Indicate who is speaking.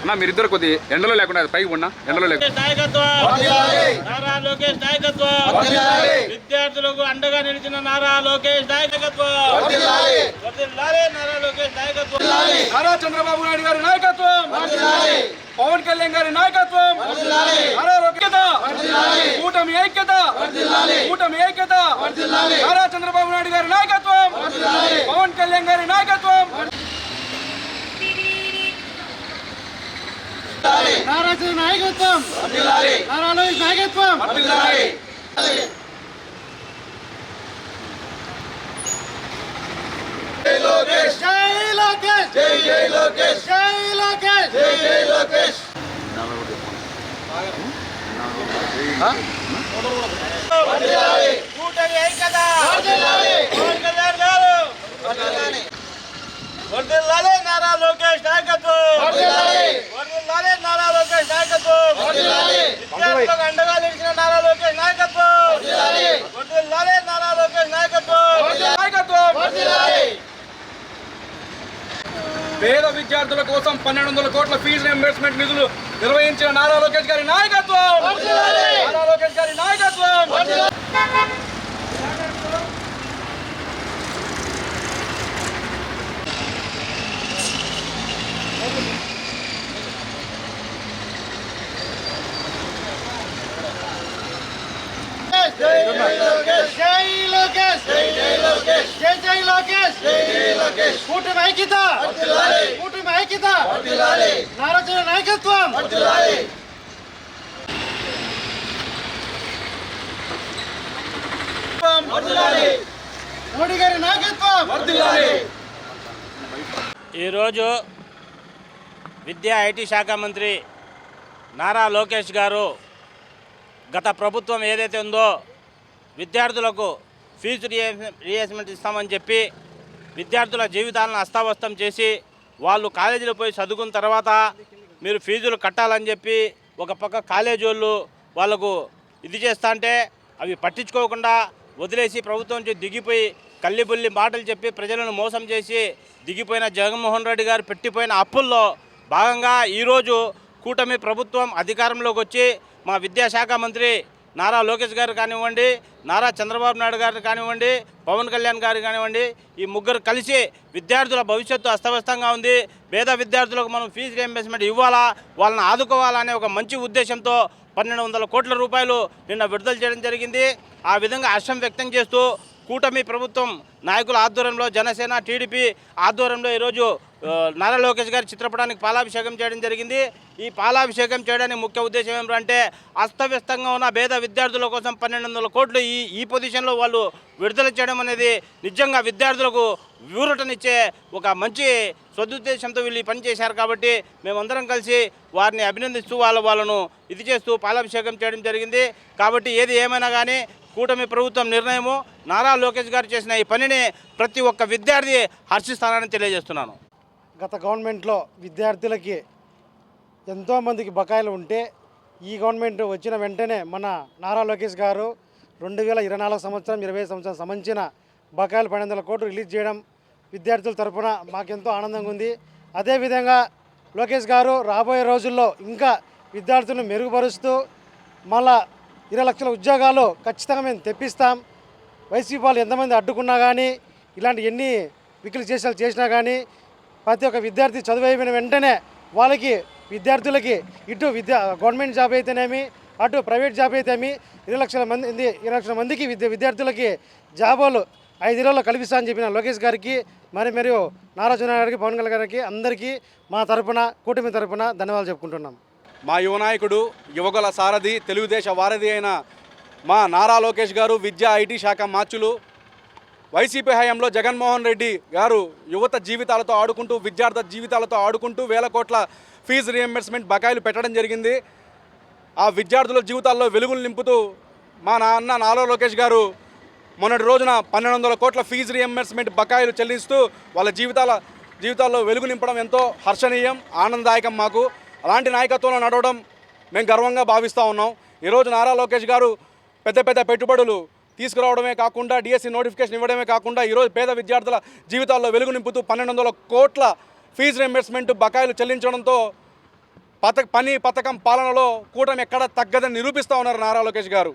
Speaker 1: అన్న మీరిద్దరు కొద్ది ఎండలో లేకుండా పైకి ఉన్నా ఎండలో లేకుండా.
Speaker 2: నాయకత్వం. నారా లోకేష్ నాయకత్వం. విద్యార్థులకు అండగా నిలిచిన నారా లోకేష్ నాయకత్వం. నారా లోకేష్ నాయకత్వం.
Speaker 1: నారా చంద్రబాబు నాయుడు గారి నాయకత్వం. పవన్ కళ్యాణ్ గారి నాయకత్వం. నారా ఐక్యత కూటమి ఐక్యత. కూటమి ఐక్యత. నారా చంద్రబాబు నాయుడు గారి నాయకత్వం. పవన్ కళ్యాణ్ గారి నాయకత్వం.
Speaker 2: నారా నాయకత్వం. నారా లోకేష్ నాయకత్వం. కూటమి వర్ధిల్లాలి నారా లోకేష్ నాయకత్వం వర్ధిల్లాలి నారా లోకేష్ నాయకత్వం విద్యార్థులకు అండగా నిలిచిన నారా లోకేష్ నాయకత్వం. నారా లోకేష్ నాయకత్వం.
Speaker 1: నాయకత్వం. పేద విద్యార్థుల కోసం పన్నెండు వందల కోట్ల ఫీజు రియంబర్స్మెంట్ నిధులు నిర్వహించిన నారా లోకేష్ గారి నాయకత్వం. నారా లోకేష్ గారి నాయకత్వం.
Speaker 2: కూటమి ఐక్యత! కూటమి ఐక్యత! నారా చంద్ర నాయకత్వం! మోడీ గారి నాయకత్వం! ఈరోజు విద్యా ఐటీ శాఖ మంత్రి నారా లోకేష్ గారు గత ప్రభుత్వం ఏదైతే ఉందో విద్యార్థులకు ఫీజు రియేస్మెంట్ ఇస్తామని చెప్పి విద్యార్థుల జీవితాలను అస్తావస్తం చేసి వాళ్ళు కాలేజీలో పోయి చదువుకున్న తర్వాత మీరు ఫీజులు కట్టాలని చెప్పి ఒక పక్క కాలేజీ వాళ్ళు వాళ్ళకు ఇది చేస్తా అంటే అవి పట్టించుకోకుండా వదిలేసి ప్రభుత్వం నుంచి దిగిపోయి కల్లిబుల్లి మాటలు చెప్పి ప్రజలను మోసం చేసి దిగిపోయిన జగన్మోహన్ రెడ్డి గారు పెట్టిపోయిన అప్పుల్లో భాగంగా ఈరోజు కూటమి ప్రభుత్వం అధికారంలోకి వచ్చి మా విద్యాశాఖ మంత్రి నారా లోకేష్ గారు కానివ్వండి నారా చంద్రబాబు నాయుడు గారు కానివ్వండి పవన్ కళ్యాణ్ గారు కానివ్వండి ఈ ముగ్గురు కలిసి విద్యార్థుల భవిష్యత్తు అస్తవ్యస్తంగా ఉంది. పేద విద్యార్థులకు మనం ఫీజు రియంబర్స్మెంట్ ఇవ్వాలా? వాళ్ళని ఆదుకోవాలనే ఒక మంచి ఉద్దేశంతో పన్నెండు వందల కోట్ల రూపాయలు నిన్న విడుదల చేయడం జరిగింది. ఆ విధంగా హర్షం వ్యక్తం చేస్తూ కూటమి ప్రభుత్వం నాయకుల ఆధ్వర్యంలో జనసేన టీడీపీ ఆధ్వర్యంలో ఈరోజు నారా లోకేష్ గారి చిత్రపటానికి పాలాభిషేకం చేయడం జరిగింది. ఈ పాలాభిషేకం చేయడానికి ముఖ్య ఉద్దేశం ఏమిటంటే అస్తవ్యస్తంగా ఉన్న పేద విద్యార్థుల కోసం పన్నెండు వందల కోట్లు ఈ ఈ పొజిషన్లో వాళ్ళు విడుదల చేయడం అనేది నిజంగా విద్యార్థులకు ఊరటనిచ్చే ఒక మంచి సదుద్దేశంతో వీళ్ళు పనిచేశారు పని చేశారు కాబట్టి మేమందరం కలిసి వారిని అభినందిస్తూ వాళ్ళ వాళ్ళను ఇది చేస్తూ పాలాభిషేకం చేయడం జరిగింది. కాబట్టి ఏది ఏమైనా కానీ కూటమి ప్రభుత్వం నిర్ణయము నారా లోకేష్ గారు చేసిన ఈ పనిని ప్రతి ఒక్క విద్యార్థి హర్షిస్తానని తెలియజేస్తున్నాను.
Speaker 3: గత గవర్నమెంట్లో విద్యార్థులకి ఎంతోమందికి బకాయిలు ఉంటే ఈ గవర్నమెంట్ వచ్చిన వెంటనే మన నారా లోకేష్ గారు రెండు వేల ఇరవై నాలుగు సంవత్సరం ఇరవై సంవత్సరం సంబంధించిన బకాయిలు పన్నెండు వందల కోట్లు రిలీజ్ చేయడం విద్యార్థుల తరపున మాకెంతో ఆనందంగా ఉంది. అదేవిధంగా లోకేష్ గారు రాబోయే రోజుల్లో ఇంకా విద్యార్థులను మెరుగుపరుస్తూ మళ్ళా ఇరవై లక్షల ఉద్యోగాలు ఖచ్చితంగా మేము తెప్పిస్తాం. వైసీపీ వాళ్ళు ఎంతమంది అడ్డుకున్నా కానీ ఇలాంటి ఎన్ని వికలు చేసాలు చేసినా కానీ ప్రతి ఒక్క విద్యార్థి చదువు అయిపోయిన వెంటనే వాళ్ళకి విద్యార్థులకి ఇటు విద్యా గవర్నమెంట్ జాబ్ అయితేనేమి అటు ప్రైవేట్ జాబ్ అయితేమి ఇరవై లక్షల మంది ఇరవై లక్షల మందికి విద్య విద్యార్థులకి జాబులు ఐదు ఇరవైలో కల్పిస్తా అని చెప్పిన లోకేష్ గారికి మరి మరియు నారాజన గారికి పవన్ కళ్యాణ్ గారికి అందరికీ మా తరపున కూటమి తరపున ధన్యవాదాలు చెప్పుకుంటున్నాం.
Speaker 4: మా యువనాయకుడు యువకుల సారథి తెలుగుదేశ వారధి అయిన మా నారా లోకేష్ గారు విద్యా ఐటీ శాఖ మార్చులు వైసీపీ హయాంలో జగన్మోహన్ రెడ్డి గారు యువత జీవితాలతో ఆడుకుంటూ విద్యార్థి జీవితాలతో ఆడుకుంటూ వేల కోట్ల ఫీజు రియంబర్స్మెంట్ బకాయిలు పెట్టడం జరిగింది. ఆ విద్యార్థుల జీవితాల్లో వెలుగులు నింపుతూ మా నాన్న నారా లోకేష్ గారు మొన్నటి రోజున పన్నెండు వందల కోట్ల ఫీజు రియంబర్స్మెంట్ బకాయిలు చెల్లిస్తూ వాళ్ళ జీవితాల జీవితాల్లో వెలుగు నింపడం ఎంతో హర్షణీయం ఆనందదాయకం మాకు. అలాంటి నాయకత్వంలో నడవడం మేము గర్వంగా భావిస్తూ ఉన్నాం. ఈరోజు నారా లోకేష్ గారు పెద్ద పెద్ద పెట్టుబడులు తీసుకురావడమే కాకుండా డిఎస్సి నోటిఫికేషన్ ఇవ్వడమే కాకుండా ఈరోజు పేద విద్యార్థుల జీవితాల్లో వెలుగు నింపుతూ పన్నెండు వందల కోట్ల ఫీజు రియంబర్స్మెంట్ బకాయిలు చెల్లించడంతో పథ పని పథకం పాలనలో కూటమి ఎక్కడ తగ్గదని నిరూపిస్తూ ఉన్నారు నారా లోకేష్ గారు.